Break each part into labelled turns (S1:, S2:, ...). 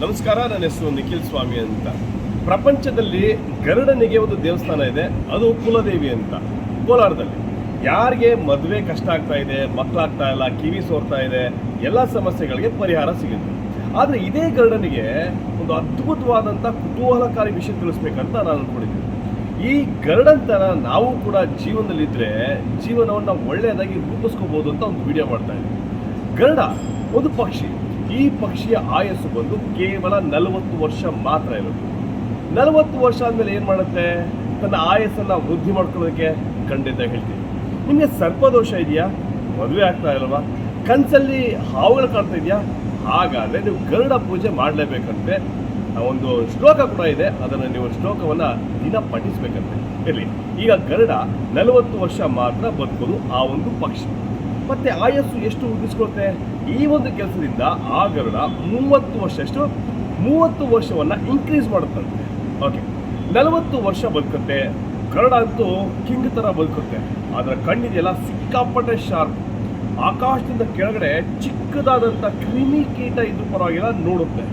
S1: ನಮಸ್ಕಾರ, ನನ್ನ ಹೆಸರು ನಿಖಿಲ್ ಸ್ವಾಮಿ ಅಂತ. ಪ್ರಪಂಚದಲ್ಲಿ ಗರುಡನಿಗೆ ಒಂದು ದೇವಸ್ಥಾನ ಇದೆ, ಅದು ಕುಲದೇವಿ ಅಂತ. ಕೋಲಾರದಲ್ಲಿ. ಯಾರಿಗೆ ಮದುವೆ ಕಷ್ಟ ಆಗ್ತಾ ಇದೆ, ಮಕ್ಕಳಾಗ್ತಾ ಇಲ್ಲ, ಕಿವಿ ಸೋರ್ತಾ ಇದೆ, ಎಲ್ಲ ಸಮಸ್ಯೆಗಳಿಗೆ ಪರಿಹಾರ ಸಿಗುತ್ತೆ. ಆದರೆ ಇದೇ ಗರುಡನಿಗೆ ಒಂದು ಅದ್ಭುತವಾದಂಥ ಕುತೂಹಲಕಾರಿ ವಿಷಯ ತಿಳಿಸ್ಬೇಕಂತ ನಾನು ಅಂದ್ಕೊಂಡಿದ್ದೀನಿ ಈ ಗರುಡಂತನ ನಾವು ಕೂಡ ಜೀವನದಲ್ಲಿದ್ದರೆ ಜೀವನವನ್ನು ಒಳ್ಳೆಯದಾಗಿ ರೂಪಿಸ್ಕೋಬೋದು ಅಂತ ಒಂದು ವಿಡಿಯೋ ಮಾಡ್ತಾ ಇದ್ದೀನಿ. ಗರುಡ, ಒಂದು ಪಕ್ಷಿ. ಈ ಪಕ್ಷಿಯ ಆಯಸ್ಸು ಬಂದು ಕೇವಲ ನಲವತ್ತು ವರ್ಷ ಮಾತ್ರ ಇರೋದು. ನಲವತ್ತು ವರ್ಷ ಆದಮೇಲೆ ಏನು ಮಾಡುತ್ತೆ? ತನ್ನ ಆಯಸ್ಸನ್ನು ವೃದ್ಧಿ ಮಾಡ್ಕೊಳ್ಳೋದಕ್ಕೆ ಖಂಡಿತ ಹೇಳ್ತೀನಿ. ನಿಮಗೆ ಸರ್ಪದೋಷ ಇದೆಯಾ? ಮದುವೆ ಆಗ್ತಾ ಇಲ್ವಾ? ಕನಸಲ್ಲಿ ಹಾವುಗಳು ಕಾಣ್ತಾ ಇದೆಯಾ? ಹಾಗಾದರೆ ನೀವು ಗರುಡ ಪೂಜೆ ಮಾಡಲೇಬೇಕಂತೆ. ಒಂದು ಶ್ಲೋಕ ಕೂಡ ಇದೆ. ಅದನ್ನು ನೀವು ಶ್ಲೋಕವನ್ನು ದಿನ ಪಠಿಸಬೇಕಂತೆ. ಇರಲಿ. ಈಗ ಗರುಡ ನಲವತ್ತು ವರ್ಷ ಮಾತ್ರ ಬದುಕೋದು ಆ ಒಂದು ಪಕ್ಷಿ. ಮತ್ತೆ ಆಯಸ್ಸು ಎಷ್ಟು ವೃದ್ಧಿಸ್ಕೊಳುತ್ತೆ ಈ ಒಂದು ಕೆಲಸದಿಂದ ಆ ಗರುಡ ಮೂವತ್ತು ವರ್ಷ ಎಷ್ಟು ಮೂವತ್ತು ವರ್ಷವನ್ನ ಇನ್ಕ್ರೀಸ್ ಮಾಡುತ್ತಂತೆ ಓಕೆ ನಲವತ್ತು ವರ್ಷ ಬದುಕುತ್ತೆ. ಗರುಡ ಅಂತೂ ಕಿಂಗ್ ತರ ಬದುಕುತ್ತೆ. ಅದರ ಕಣ್ಣಿದೆಲ್ಲ ಸಿಕ್ಕಾಪಟ್ಟೆ ಶಾರ್ಪ್ ಆಕಾಶದಿಂದ ಕೆಳಗಡೆ ಚಿಕ್ಕದಾದಂಥ ಕ್ರಿಮಿ ಕೀಟ ಇದ್ರ ಪರವಾಗಿಲ್ಲ, ನೋಡುತ್ತೆ.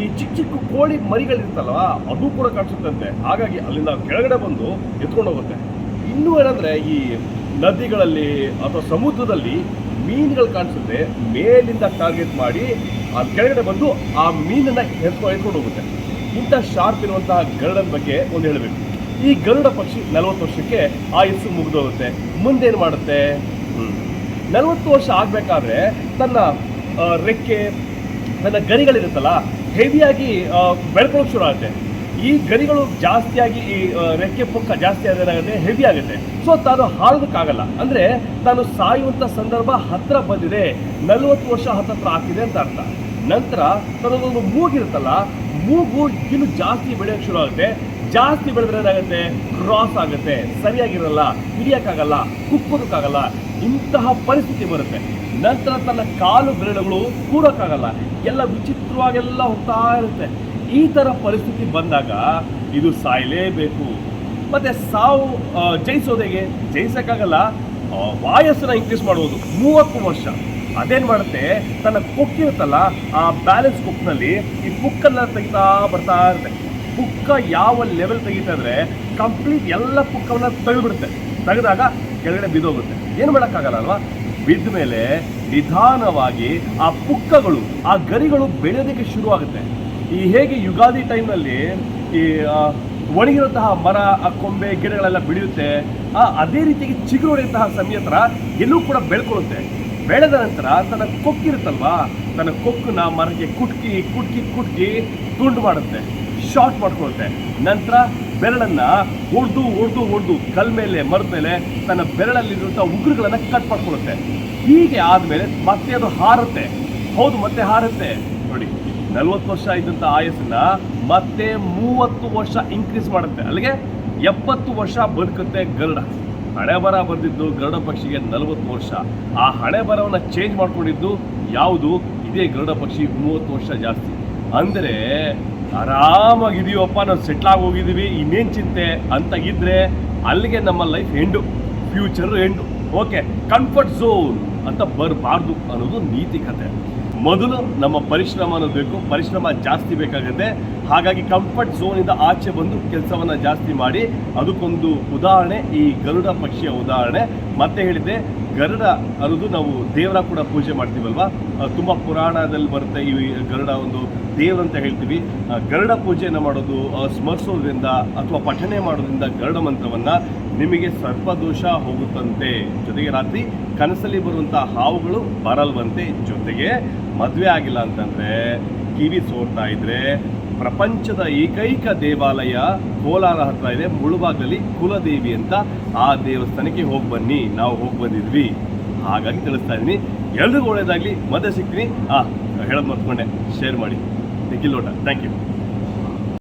S1: ಈ ಚಿಕ್ಕ ಚಿಕ್ಕ ಕೋಳಿ ಮರಿಗಳಿರ್ತಲ್ಲ ಅದು ಕೂಡ ಕಾಣಿಸುತ್ತಂತೆ. ಹಾಗಾಗಿ ಅಲ್ಲಿಂದ ಕೆಳಗಡೆ ಬಂದು ಎತ್ಕೊಂಡು ಹೋಗುತ್ತೆ ಇನ್ನೂ ಏನಂದ್ರೆ ಈ ನದಿಗಳಲ್ಲಿ ಅಥವಾ ಸಮುದ್ರದಲ್ಲಿ ಮೀನುಗಳು ಕಾಣಿಸುತ್ತೆ, ಮೇಲಿಂದ ಟಾರ್ಗೆಟ್ ಮಾಡಿ ಆ ಕೆಳಗಡೆ ಬಂದು ಆ ಮೀನನ್ನ ಎತ್ಕೊಂಡು ಎತ್ಕೊಂಡು ಹೋಗುತ್ತೆ. ಇಂಥ ಶಾರ್ಪ್ ಇರುವಂತಹ ಗರುಡನ ಬಗ್ಗೆ ಒಂದು ಹೇಳಬೇಕು. ಈ ಗರುಡ ಪಕ್ಷಿ ನಲವತ್ತು ವರ್ಷಕ್ಕೆ ಆಯುಸ್ಸು ಮುಗಿದೋಗುತ್ತೆ. ಮುಂದೇನು ಮಾಡುತ್ತೆ? ನಲವತ್ತು ವರ್ಷ ಆಗಬೇಕಾದ್ರೆ ತನ್ನ ರೆಕ್ಕೆ, ತನ್ನ ಗರಿಗಳಿರುತ್ತಲ್ಲ ಹೆವಿಯಾಗಿ ಬೆಳ್ಕೊಳ್ಳೋಕೆ ಶುರು ಆಗುತ್ತೆ. ಈ ಗರಿಗಳು ಜಾಸ್ತಿಯಾಗಿ ಈ ರೆಕ್ಕೆ ಪುಕ್ಕ ಜಾಸ್ತಿ ಆದ್ರೆ ಹೆವಿ ಆಗುತ್ತೆ. ಸೊ ತಾನು ಹಾರೋದಕ್ಕಾಗಲ್ಲ ಅಂದರೆ ತಾನು ಸಾಯುವಂಥ ಸಂದರ್ಭ ಹತ್ತಿರ ಬಂದಿದೆ. ನಲವತ್ತು ವರ್ಷ ಹತ್ತತ್ರ ಆಗ್ತಿದೆ ಅಂತ ಅರ್ಥ. ನಂತರ ತನ್ನದೊಂದು ಮೂಗಿರುತ್ತಲ್ಲ, ಮೂಗು ಇನ್ನು ಜಾಸ್ತಿ ಬೆಳೆಯೋಕ್ಕೆ ಶುರು ಆಗುತ್ತೆ ಜಾಸ್ತಿ ಬೆಳೆದ್ರೆ ಏನಾಗುತ್ತೆ? ಕ್ರಾಸ್ ಆಗುತ್ತೆ. ಸರಿಯಾಗಿರಲ್ಲ, ಹಿಡಿಯೋಕ್ಕಾಗಲ್ಲ ಕುಕ್ಕೋದಕ್ಕಾಗಲ್ಲ ಇಂತಹ ಪರಿಸ್ಥಿತಿ ಬರುತ್ತೆ. ನಂತರ ತನ್ನ ಕಾಲು ಬೆರಳುಗಳು ಕೂಡೋಕ್ಕಾಗಲ್ಲ. ಎಲ್ಲ ವಿಚಿತ್ರವಾಗೆಲ್ಲ ಹೋಗ್ತಾ ಇರುತ್ತೆ. ಈ ಥರ ಪರಿಸ್ಥಿತಿ ಬಂದಾಗ ಇದು ಸಾಯಲೇಬೇಕು. ಮತ್ತೆ ಸಾವು ಜಯಿಸೋದೇಗೆ ಜಯಿಸಕ್ಕಾಗಲ್ಲ. ವಾಯಸ್ಸನ್ನ ಇನ್ಕ್ರೀಸ್ ಮಾಡುವುದು ಮೂವತ್ತು ವರ್ಷ. ಅದೇನ್ ಮಾಡುತ್ತೆ? ತನ್ನ ಕೊಕ್ಕಿರುತ್ತಲ್ಲ, ಆ ಬ್ಯಾಲೆನ್ಸ್ ಕುಕ್ನಲ್ಲಿ ಈ ಕುಕ್ಕನ್ನು ತೆಗಿತಾ ಬರ್ತಾ ಇರುತ್ತೆ. ಪುಕ್ಕ ಯಾವ ಲೆವೆಲ್ ತೆಗಿತಾ ಇದ್ರೆ ಕಂಪ್ಲೀಟ್ ಎಲ್ಲ ಪುಕ್ಕವನ್ನ ತೆಗೆದ್ಬಿಡುತ್ತೆ. ತೆಗೆದಾಗ ಕೆಳಗಡೆ ಬಿದ್ದೋಗುತ್ತೆ. ಏನು ಮಾಡೋಕ್ಕಾಗಲ್ಲ ಅಲ್ವಾ? ಬಿದ್ದ ಮೇಲೆ ನಿಧಾನವಾಗಿ ಆ ಪುಕ್ಕಗಳು, ಆ ಗರಿಗಳು ಬೆಳೆಯೋದಕ್ಕೆ ಶುರು ಆಗುತ್ತೆ ಈ ಹೇಗೆ ಯುಗಾದಿ ಟೈಮ್ನಲ್ಲಿ ಈ ಒಣಗಿರುವಂತಹ ಮರ, ಆ ಕೊಂಬೆ, ಗಿಡಗಳೆಲ್ಲ ಬೆಳೆಯುತ್ತೆ, ಆ, ಅದೇ ರೀತಿಯಾಗಿ ಚಿಗುರು ಹೊಡೆಯುವಂತಹ ಸಮಯ ಹತ್ರ ಎಲ್ಲೂ ಕೂಡ ಬೆಳ್ಕೊಳ್ಳುತ್ತೆ. ಬೆಳೆದ ನಂತರ ತನ್ನ ಕೊಕ್ಕಿರುತ್ತಲ್ವಾ? ತನ್ನ ಕೊಕ್ಕನ್ನ ಮರಕ್ಕೆ ಕುಟ್ಕಿ ಕುಟ್ಕಿ ಕುಟ್ಕಿ ತುಂಡು ಮಾಡುತ್ತೆ, ಶಾರ್ಟ್ ಮಾಡ್ಕೊಳುತ್ತೆ ನಂತರ ಬೆರಳನ್ನ ಹೊಡೆದು ಹೊಡೆದು ಹೊಡೆದು ಕಲ್ ಮೇಲೆ, ಮರದ ಮೇಲೆ ತನ್ನ ಬೆರಳಲ್ಲಿರುವಂಥ ಉಗುರುಗಳನ್ನು ಕಟ್ ಮಾಡ್ಕೊಳ್ಳುತ್ತೆ. ಹೀಗೆ ಆದಮೇಲೆ ಮತ್ತೆ ಅದು ಹಾರುತ್ತೆ. ಹೌದು, ಮತ್ತೆ ಹಾರುತ್ತೆ. ನೋಡಿ, ನಲ್ವತ್ತು ವರ್ಷ ಇದ್ದಂಥ ಆಯಸ್ಸನ್ನ ಮತ್ತೆ ಮೂವತ್ತು ವರ್ಷ ಇನ್ಕ್ರೀಸ್ ಮಾಡುತ್ತೆ. ಅಲ್ಲಿಗೆ ಎಪ್ಪತ್ತು ವರ್ಷ ಬದುಕುತ್ತೆ ಗರುಡ. ಹಣೆ ಬರ ಬಂದಿದ್ದು ಗರುಡ ಪಕ್ಷಿಗೆ ನಲವತ್ತು ವರ್ಷ. ಆ ಹಣೆ ಬರವನ್ನ ಚೇಂಜ್ ಮಾಡ್ಕೊಂಡಿದ್ದು ಯಾವುದು? ಇದೇ ಗರುಡ ಪಕ್ಷಿ ಮೂವತ್ತು ವರ್ಷ ಜಾಸ್ತಿ. ಅಂದರೆ ಆರಾಮಾಗಿದೀವಪ್ಪ ನಾವು ಸೆಟ್ಲ್ ಆಗಿ ಹೋಗಿದ್ದೀವಿ, ಇನ್ನೇನು ಚಿಂತೆ ಅಂತ ಇದ್ರೆ ಅಲ್ಲಿಗೆ ನಮ್ಮ life and future and okay comfort zone ಅಂತ ಬರಬಾರ್ದು ಅನ್ನೋದು ನೀತಿ ಕತೆ. ಮೊದಲು ನಮ್ಮ ಪರಿಶ್ರಮ ಅನ್ನೋದು ಬೇಕು, ಪರಿಶ್ರಮ ಜಾಸ್ತಿ ಬೇಕಾಗುತ್ತೆ. ಹಾಗಾಗಿ ಕಂಫರ್ಟ್ ಝೋನಿಂದ ಆಚೆ ಬಂದು ಕೆಲಸವನ್ನ ಜಾಸ್ತಿ ಮಾಡಿ. ಅದಕ್ಕೊಂದು ಉದಾಹರಣೆ, ಈ ಗರುಡ ಪಕ್ಷಿಯ ಉದಾಹರಣೆ. ಮತ್ತೆ ಹೇಳಿದೆ ಗರುಡ ಅನ್ನೋದು ನಾವು ದೇವರ ಕೂಡ ಪೂಜೆ ಮಾಡ್ತೀವಲ್ವಾ? ತುಂಬಾ ಪುರಾಣದಲ್ಲಿ ಬರುತ್ತೆ ಈ ಗರುಡ ಒಂದು ದೇವರಂತ ಹೇಳ್ತೀವಿ. ಗರುಡ ಪೂಜೆಯನ್ನು ಮಾಡೋದು ಸ್ಮರಿಸೋದ್ರಿಂದ ಅಥವಾ ಪಠನೆ ಮಾಡೋದ್ರಿಂದ ಗರುಡ ಮಂತ್ರವನ್ನ ನಿಮಗೆ ಸರ್ಪದೋಷ ಹೋಗುತ್ತಂತೆ. ಜೊತೆಗೆ ರಾತ್ರಿ ಕನಸಲ್ಲಿ ಬರುವಂಥ ಹಾವುಗಳು ಬರಲ್ವಂತೆ. ಜೊತೆಗೆ ಮದುವೆ ಆಗಿಲ್ಲ ಅಂತಂದ್ರೆ, ಕಿವಿ ಸೋರ್ತಾ ಇದ್ರೆ, ಪ್ರಪಂಚದ ಏಕೈಕ ದೇವಾಲಯ ಕೋಲಾರ ಹತ್ರ ಇದೆ ಮುಳುಬಾಗಲಿ ಕುಲದೇವಿ ಅಂತ ಆ ದೇವಸ್ಥಾನಕ್ಕೆ ಹೋಗಿ ಬನ್ನಿ. ನಾವು ಹೋಗಿ ಬಂದಿದ್ವಿ. ಹಾಗಾಗಿ ತಿಳಿಸ್ತಾ ಇದ್ದೀನಿ. ಎಲ್ರಿಗೂ ಒಳ್ಳೇದಾಗಲಿ. ಮತ್ತೆ ಸಿಗ್ತೀನಿ. ಆ, ಹೇಳೋದು ಮರ್ತ್ಕೊಂಡೆ. ಶೇರ್ ಮಾಡಿ. ನಿಖಿಲ್ ಲೋಟ ಥ್ಯಾಂಕ್ ಯು